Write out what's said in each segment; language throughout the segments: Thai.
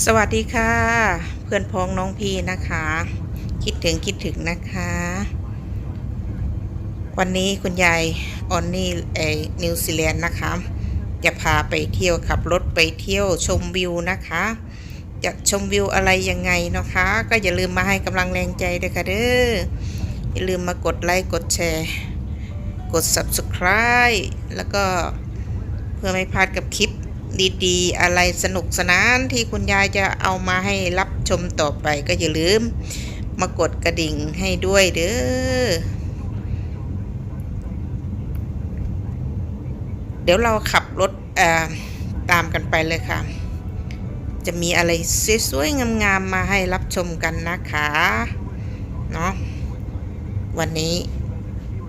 สวัสดีค่ะ เพื่อนพ้องน้องพี่นะคะ คิดถึงคิดถึงนะคะ วันนี้คุณยายออนนี่เออนิวซีแลนด์นะคะ จะพาไปเที่ยวขับรถไปเที่ยวชมวิวนะคะ จะชมวิวอะไรยังไงนะคะ ก็อย่าลืมมาให้กำลังแรงใจด้วยค่ะเด้ออย่าลืมมากดไลค์กดแชร์ กด subscribe แล้วก็เพื่อไม่พลาดกับคลิป ดีๆ อะไรสนุกสนานที่คุณยายจะเอามาให้รับชมต่อไปก็อย่าลืม มากดกระดิ่งให้ด้วยเด้อ เดี๋ยวเราขับรถตามกันไปเลยค่ะ จะมีอะไรสวยๆงามๆมาให้รับชมกันนะคะ เนาะวันนี้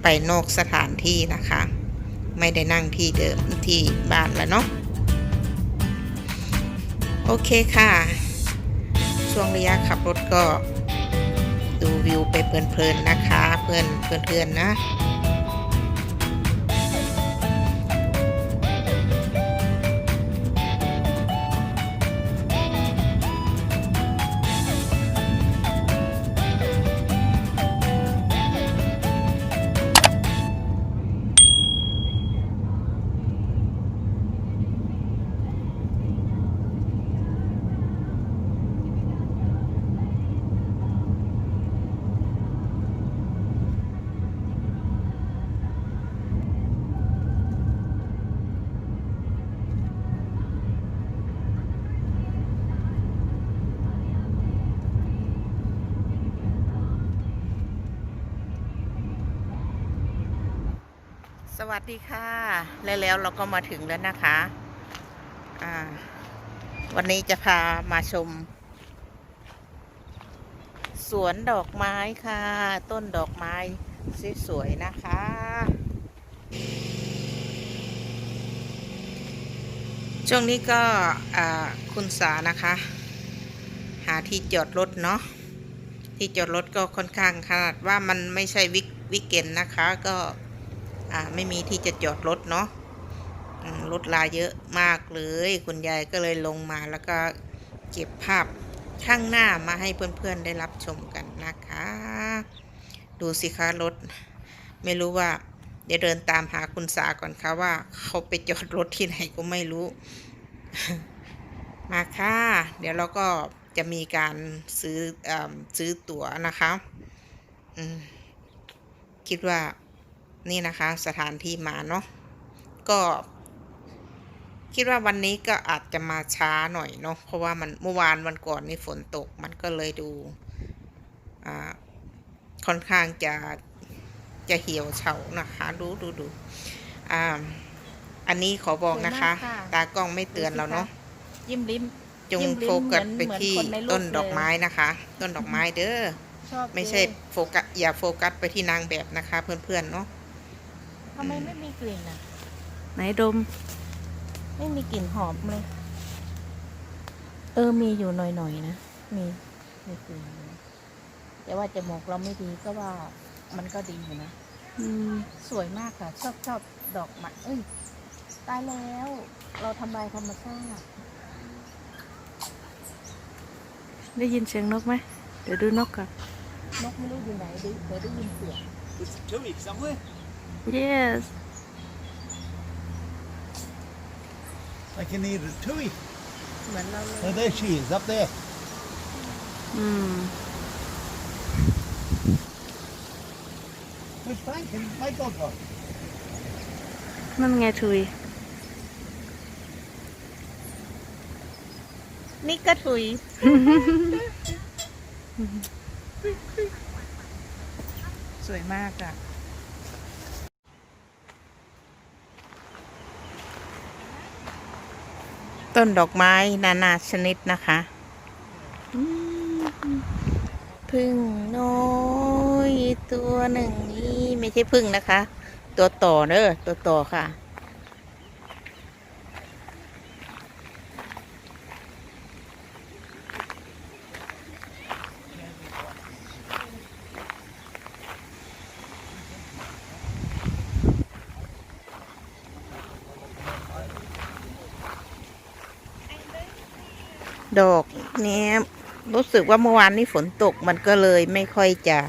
ไปนอกสถานที่นะคะ ไม่ได้นั่งที่เดิมที่บ้านแล้วเนาะ อเคค่ะ ช่วงระยะขับรถก็ดูวิวไปเพลินๆนะคะ เพื่อนเพื่อนๆนะ วัสดีค่ะแล้วแล้วเราก็มาถึงแล้วนะคะอ่าวันนี้จะพามาชม สวนดอกไม้ค่ะ ต้นดอกไม้สวยๆนะคะ ช่วงนี้ก็อ่าคุณสานะคะ หาที่จอดรถเนาะที่จอดรถก็ค่อนข้างขนาดว่ามันไม่ใช่วิกวิกเกนนะคะก็ อ่าไม่มีที่จะจอดรถเนาะรถลาเยอะมากเลย คุณยายก็เลยลงมาแล้วก็เก็บภาพข้างหน้ามาให้เพื่อนๆได้รับชมกันนะคะ ดูสิคะรถ ไม่รู้ว่าเดี๋ยวเดินตามหาคุณสาก่อนค่ะว่า เขาไปจอดรถที่ไหนก็ไม่รู้ มาค่ะ เดี๋ยวเราก็จะมีการซื้ออซื้อตั๋วนะคะคิดว่า นี่นะคะสถานที่มาเนาะก็ คิดว่าวันนี้ก็อาจจะมาช้าหน่อยเนาะเพราะว่ามันเมื่อวานวันก่อนนี่ฝนตกมันก็เลยดูอ่าค่อนข้างจะจะเหี่ยวเฉานะคะดูดูดูอ่าอันนี้ขอบอกนะคะ สวยมากค่ะ ตากล้องไม่เตือนเราเนาะ ยิ้มลิ้ม จงยิ้มลิ้มโฟกัสเหมือนไปที่เหมือนคนในรูปต้นดอกเลย ไม้นะคะ ต้นดอกไม้เด้อชอบไม่ใช่โฟกัสอย่าโฟกัสไปที่นางแบบนะคะ เพื่อนๆเนาะ ทำไมไม่มีกลิ่นอะ ไหนดม ไม่มีกลิ่นหอมเลย เออมีอยู่หน่อยๆนะ มีมีกลิ่นอยู่นะแต่ว่าจมูกเราไม่ดีก็ว่ามันก็ดีอยู่นะ อืมสวยมากค่ะ ชอบชอบดอกไม้เอ้ยตายแล้ว เราทำลายธรรมชาติได้ยินเสียงนกไหม เดี๋ยวดูนกก่อน นกไม่รู้อยู่ไหนดิเคยได้ยินเสียง It's Tui somewhere. yes I can hear the Tui. เหมือนเราเลย Oh, there she is, up there. อืม Where's Frank and Michael gone? นั่นไงทุย นี่ก็ถุย สวยมากอะ ต้นดอกไม้นานาชนิดนะคะพึ่งน้อยตัวหนึ่งนี่ไม่ใช่พึ่งนะคะ ตัวต่อเนอะตัวต่อค่ะ ดอกนี้รู้สึกว่าเมื่อวานนี้ฝนตกมันก็เลยไม่ค่อยจะ